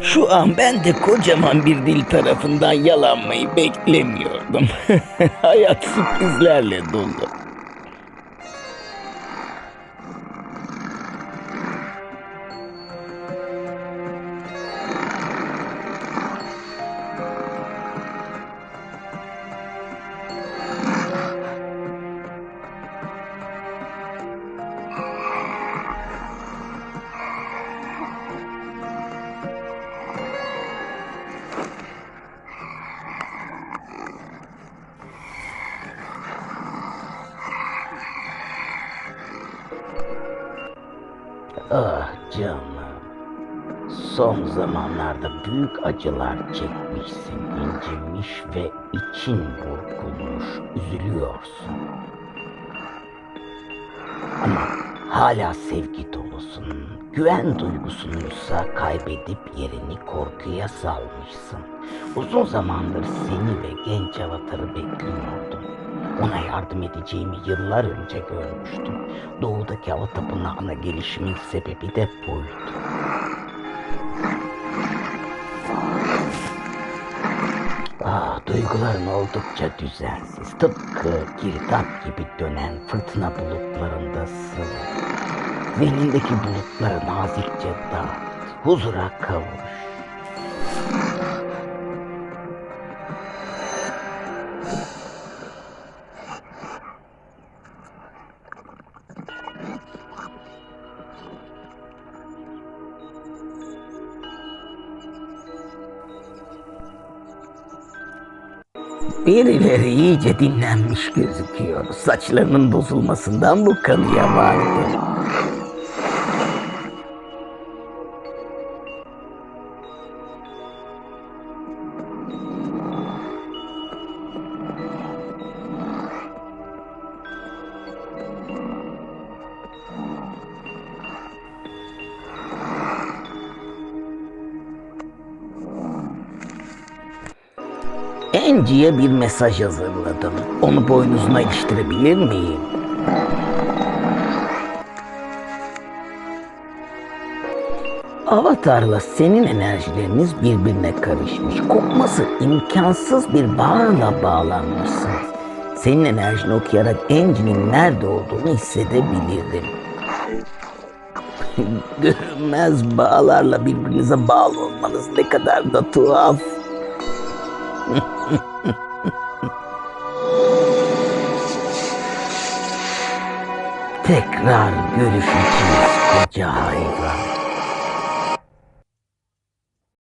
Şu an ben de kocaman bir dil tarafından yalanmayı beklemiyordum. Hayat sürprizlerle dolu. Ah canım. Son zamanlarda büyük acılar çekmişsin, incinmiş ve için burkulmuş, üzülüyorsun. Ama hala sevgi dolusun. Güven duygusunuysa kaybedip yerini korkuya salmışsın. Uzun zamandır seni ve genç avatarı bekliyordum. Ona yardım edeceğimi yıllar önce görmüştüm. Doğudaki hava tapınağına gelişimin sebebi de buydu. Ah, duyguların oldukça düzensiz. Tıpkı girdap gibi dönen fırtına bulutlarındasın. Zihnindeki bulutları nazikçe dağıt. Huzura kavuş. Birileri iyice dinlenmiş gözüküyor. Saçlarının bozulmasından bu kanıya vardı. Enci'ye bir mesaj hazırladım. Onu boynuzuna iliştirebilir miyim? Avatar'la senin enerjileriniz birbirine karışmış. Kopması imkansız bir bağla bağlanmışsınız. Senin enerjini okuyarak Enci'nin nerede olduğunu hissedebilirdim. Görünmez bağlarla birbirinize bağlı olmanız ne kadar da tuhaf. Tekrar görüşeceğiz koca hayvan.